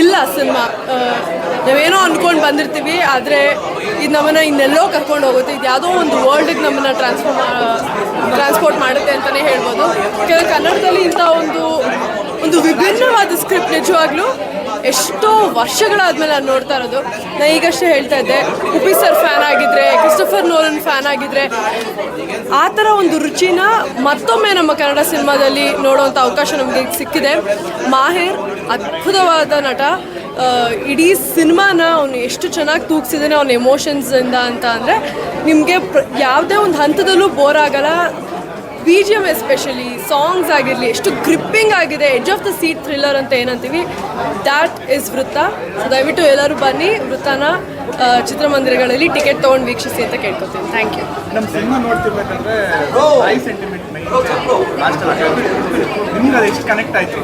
ಇಲ್ಲ ಸಿನಿಮಾ. ನಾವೇನೋ ಅಂದ್ಕೊಂಡು ಬಂದಿರ್ತೀವಿ, ಆದರೆ ಇದು ನಮ್ಮನ್ನು ಇನ್ನೆಲ್ಲೋ ಕರ್ಕೊಂಡು ಹೋಗುತ್ತೆ. ಇದು ಯಾವುದೋ ಒಂದು ವರ್ಲ್ಡಿಗೆ ನಮ್ಮನ್ನು ಟ್ರಾನ್ಸ್ಫರ್ ಟ್ರಾನ್ಸ್ಪೋರ್ಟ್ ಮಾಡುತ್ತೆ ಅಂತಲೇ ಹೇಳ್ಬೋದು. ಕೆಲವು ಕನ್ನಡದಲ್ಲಿ ಇಂಥ ಒಂದು ಒಂದು ವಿಭಿನ್ನವಾದ ಸ್ಕ್ರಿಪ್ಟ್ ನಿಜವಾಗ್ಲೂ ಎಷ್ಟೋ ವರ್ಷಗಳಾದಮೇಲೆ ನಾನು ನೋಡ್ತಾ ಇರೋದು. ನಾನು ಈಗಷ್ಟೇ ಹೇಳ್ತಾ ಇದ್ದೆ, ಉಪಿ ಸರ್ ಫ್ಯಾನ್ ಆಗಿದ್ರೆ ಕ್ರಿಸ್ಟಫರ್ ನೋರನ್ ಫ್ಯಾನ್ ಆಗಿದ್ರೆ, ಆ ಥರ ಒಂದು ರುಚಿನ ಮತ್ತೊಮ್ಮೆ ನಮ್ಮ ಕನ್ನಡ ಸಿನಿಮಾದಲ್ಲಿ ನೋಡುವಂಥ ಅವಕಾಶ ನಮಗೆ ಸಿಕ್ಕಿದೆ. ಮಾಹೇರ್ ಅದ್ಭುತವಾದ ನಟ. ಇಡೀ ಸಿನಿಮಾನ ಅವನು ಎಷ್ಟು ಚೆನ್ನಾಗಿ ತೂಗಿಸಿದ್ದಾನೆ ಅವನ ಎಮೋಷನ್ಸಿಂದ ಅಂತ ಅಂದರೆ ನಿಮಗೆ ಪ್ರ ಯಾವುದೇ ಒಂದು ಹಂತದಲ್ಲೂ ಬೋರ್ ಆಗಲ್ಲ. B G M especially songs ಆಗಿರಲಿ, ಎಷ್ಟು ಗ್ರಿಪ್ಪಿಂಗ್ ಆಗಿದೆ. Edge of the seat thriller ಅಂತ ಏನಂತೀವಿ. ದ್ಯಾಟ್ ಇಸ್ ವೃತ್ತ. ಸೊ ದಯವಿಟ್ಟು ಎಲ್ಲರೂ ಬನ್ನಿ ವೃತ್ತನ ಚಿತ್ರಮಂದಿರಗಳಲ್ಲಿ ಟಿಕೆಟ್ ತೊಗೊಂಡು ವೀಕ್ಷಿಸಿ ಅಂತ ಕೇಳ್ಕೊತೀನಿ. ಥ್ಯಾಂಕ್ ಯು ನಮ್ಮ ಸಿನಿಮಾ ನೋಡ್ತಿರ್ಬೇಕಂದ್ರೆ ಸೆಂಟಿಮೆಂಟ್ ಎಷ್ಟು ಕನೆಕ್ಟ್ ಆಯ್ತು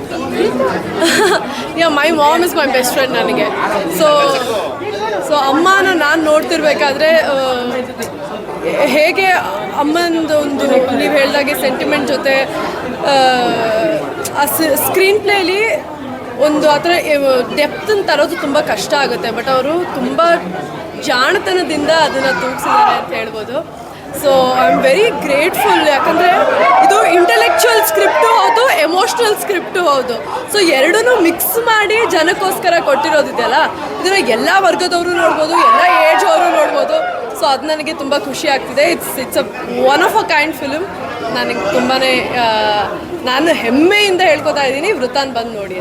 yeah my mom is my best friend ನನಗೆ. ಸೊ ಸೊ ಅಮ್ಮನ ನಾನು ನೋಡ್ತಿರ್ಬೇಕಾದ್ರೆ ಹೇಗೆ ಅಮ್ಮಂದು ಒಂದು ನೀವು ಹೇಳ್ದಾಗೆ ಸೆಂಟಿಮೆಂಟ್ ಜೊತೆ ಆ ಸ್ಕ್ರೀನ್ ಪ್ಲೇಲಿ ಒಂದು ಆ ಥರ ಡೆಪ್ತನ್ನು ತರೋದು ತುಂಬ ಕಷ್ಟ ಆಗುತ್ತೆ ಬಟ್ ಅವರು ತುಂಬ ಜಾಣತನದಿಂದ ಅದನ್ನು ತೂಗಿಸಿದ್ದಾರೆ ಅಂತ ಹೇಳ್ಬೋದು. So I am very grateful ಯಾಕಂದರೆ ಇದು ಇಂಟೆಲೆಕ್ಚುವಲ್ ಸ್ಕ್ರಿಪ್ಟು ಹೌದು ಎಮೋಷ್ನಲ್ ಸ್ಕ್ರಿಪ್ಟು ಹೌದು. ಸೊ ಎರಡೂ ಮಿಕ್ಸ್ ಮಾಡಿ ಜನಕ್ಕೋಸ್ಕರ ಕೊಟ್ಟಿರೋದಿದೆಯಲ್ಲ? ಇದನ್ನು ಎಲ್ಲ ವರ್ಗದವರು ನೋಡ್ಬೋದು, ಎಲ್ಲ ಏಜ್ ಅವರು ನೋಡ್ಬೋದು. ಸೊ ಅದು ನನಗೆ ತುಂಬ ಖುಷಿ ಆಗ್ತಿದೆ. It's it's a one of a kind film ನನಗೆ ತುಂಬಾ ನಾನು ಹೆಮ್ಮೆಯಿಂದ ಹೇಳ್ಕೊತಾ ಇದ್ದೀನಿ. ವೃತ್ತಾನ್ ಬಂದು ನೋಡಿ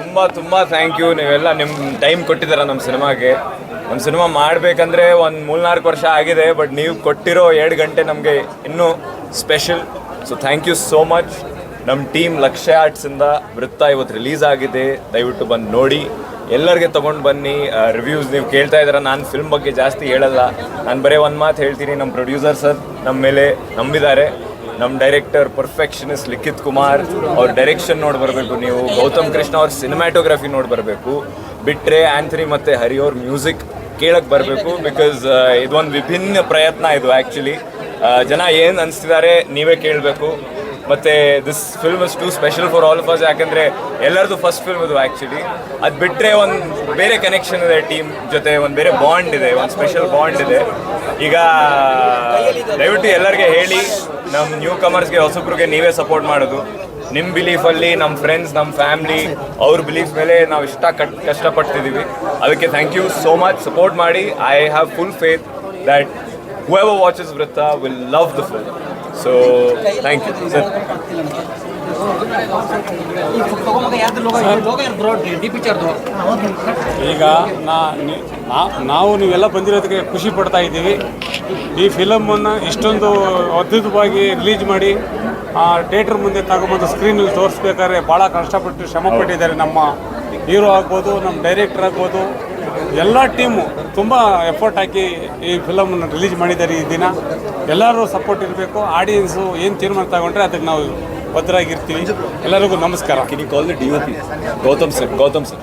ತುಂಬ ತುಂಬ ಥ್ಯಾಂಕ್ ಯು ನೀವೆಲ್ಲ ನಿಮ್ಮ ಟೈಮ್ ಕೊಟ್ಟಿದ್ದೀರ ನಮ್ಮ ಸಿನಿಮಾಗೆ. ಒಂದು ಸಿನಿಮಾ ಮಾಡಬೇಕಂದ್ರೆ ಒಂದು ಮೂರ್ನಾಲ್ಕು ವರ್ಷ ಆಗಿದೆ ಬಟ್ ನೀವು ಕೊಟ್ಟಿರೋ ಎರಡು ಗಂಟೆ ನಮಗೆ ಇನ್ನೂ special so thank you so much ನಮ್ಮ ಟೀಮ್ ಲಕ್ಷ್ಯ ಆರ್ಟ್ಸಿಂದ ವೃತ್ತ ಇವತ್ತು ರಿಲೀಸ್ ಆಗಿದೆ. ದಯವಿಟ್ಟು ಬಂದು ನೋಡಿ. ಎಲ್ಲರಿಗೆ ತೊಗೊಂಡು ಬನ್ನಿ. ರಿವ್ಯೂಸ್ ನೀವು ಕೇಳ್ತಾ ಇದ್ದೀರ. ನಾನು ಫಿಲ್ಮ್ ಬಗ್ಗೆ ಜಾಸ್ತಿ ಹೇಳಲ್ಲ. ನಾನು ಬರೀ ಒಂದು ಮಾತು ಹೇಳ್ತೀನಿ. ನಮ್ಮ ಪ್ರೊಡ್ಯೂಸರ್ ಸರ್ ನಮ್ಮ ಮೇಲೆ ನಂಬಿದ್ದಾರೆ. ನಮ್ಮ ಡೈರೆಕ್ಟರ್ ಪರ್ಫೆಕ್ಷನಿಸ್ಟ್ ಲಿಖಿತ್ ಕುಮಾರ್ ಅವ್ರ ಡೈರೆಕ್ಷನ್ ನೋಡಿ ಬರಬೇಕು ನೀವು. ಗೌತಮ್ ಕೃಷ್ಣ ಅವ್ರ ಸಿನಿಮ್ಯಾಟೋಗ್ರಫಿ ನೋಡಿ ಬರಬೇಕು. ಬಿಟ್ಟರೆ ಆ್ಯಂಥನಿ ಮತ್ತು ಹರಿ ಅವ್ರ ಮ್ಯೂಸಿಕ್ ಕೇಳಕ್ಕೆ ಬರಬೇಕು ಬಿಕಾಸ್ ಇದೊಂದು ವಿಭಿನ್ನ ಪ್ರಯತ್ನ ಇದು ಆ್ಯಕ್ಚುಲಿ ಜನ ಏನು ಅನಿಸ್ತಿದ್ದಾರೆ, ನೀವೇ ಕೇಳಬೇಕು. ಮತ್ತು this film is too special for all of us ಯಾಕಂದರೆ ಎಲ್ಲರದು ಫಸ್ಟ್ ಫಿಲ್ಮ್ ಇದು ಆ್ಯಕ್ಚುಲಿ ಅದು ಬಿಟ್ಟರೆ ಒಂದು ಬೇರೆ ಕನೆಕ್ಷನ್ ಇದೆ ಟೀಮ್ ಜೊತೆ, ಒಂದು ಬೇರೆ ಬಾಂಡ್ ಇದೆ, ಒಂದು ಸ್ಪೆಷಲ್ ಬಾಂಡ್ ಇದೆ. ಈಗ, ದಯವಿಟ್ಟು ಎಲ್ಲರಿಗೆ ಹೇಳಿ ನಮ್ಮ ನ್ಯೂ ಕಮರ್ಸ್ಗೆ ಹೊಸಬ್ರಿಗೆ ನೀವೇ ಸಪೋರ್ಟ್ ಮಾಡೋದು. ನಿಮ್ಮ ಬಿಲೀಫಲ್ಲಿ ನಮ್ಮ ಫ್ರೆಂಡ್ಸ್ ನಮ್ಮ ಫ್ಯಾಮ್ಲಿ ಅವ್ರ ಬಿಲೀಫ್ ಮೇಲೆ ನಾವು ಇಷ್ಟ ಕಟ್ ಕಷ್ಟಪಡ್ತಿದ್ದೀವಿ ಅದಕ್ಕೆ thank you so much support ಮಾಡಿ I have full faith that whoever watches Vritta will love the film. So, thank you. ಈಗ ನಾ ನಾವು ನೀವೆಲ್ಲ ಬಂದಿರೋದಕ್ಕೆ ಖುಷಿ ಪಡ್ತಾ ಇದ್ದೀವಿ ಈ ಫಿಲಮನ್ನು ಇಷ್ಟೊಂದು ಅದ್ಭುತವಾಗಿ ರಿಲೀಸ್ ಮಾಡಿ ಥಿಯೇಟ್ರ್ ಮುಂದೆ ತಗೊಂಬಂದು ಸ್ಕ್ರೀನಲ್ಲಿ ತೋರಿಸ್ಬೇಕಾದ್ರೆ ಭಾಳ ಕಷ್ಟಪಟ್ಟು ಶ್ರಮಪಟ್ಟಿದ್ದಾರೆ ನಮ್ಮ ಹೀರೋ ಆಗ್ಬೋದು ನಮ್ಮ ಡೈರೆಕ್ಟರ್ ಆಗ್ಬೋದು ಎಲ್ಲ ಟೀಮು ತುಂಬ ಎಫರ್ಟ್ ಹಾಕಿ ಈ ಫಿಲಮನ್ನು ರಿಲೀಸ್ ಮಾಡಿದ್ದಾರೆ ಈ ದಿನ. ಎಲ್ಲರೂ ಸಪೋರ್ಟ್ ಇರಬೇಕು. ಆಡಿಯನ್ಸು ಏನು ತೀರ್ಮಾನ ತಗೊಂಡ್ರೆ ಅದಕ್ಕೆ ನಾವು ಭದ್ರಾಗಿರ್ತೀವಿ. ಎಲ್ಲರಿಗೂ ನಮಸ್ಕಾರ. ಕಿನಿ ಕಾಲ್ D Gautam sir Gautam sir.